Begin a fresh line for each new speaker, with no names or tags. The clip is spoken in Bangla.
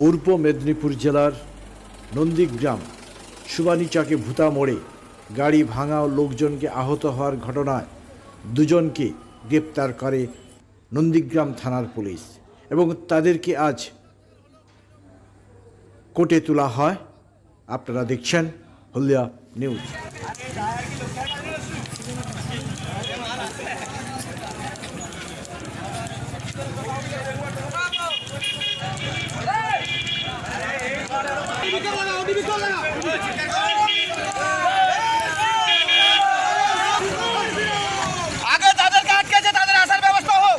পূর্ব মেদিনীপুর জেলার নন্দীগ্রাম সুবানীচাকে ভূতা মোড়ে গাড়ি ভাঙা ও লোকজনকে আহত হওয়ার ঘটনায় দুজনকে গ্রেপ্তার করে নন্দীগ্রাম থানার পুলিশ এবং তাদেরকে আজ কোর্টে তোলা হয়। আপনারা দেখছেন হলদিয়া নিউজ।
আগে তাদেরকে আটকেছে তাদের আসার ব্যবস্থা হোক।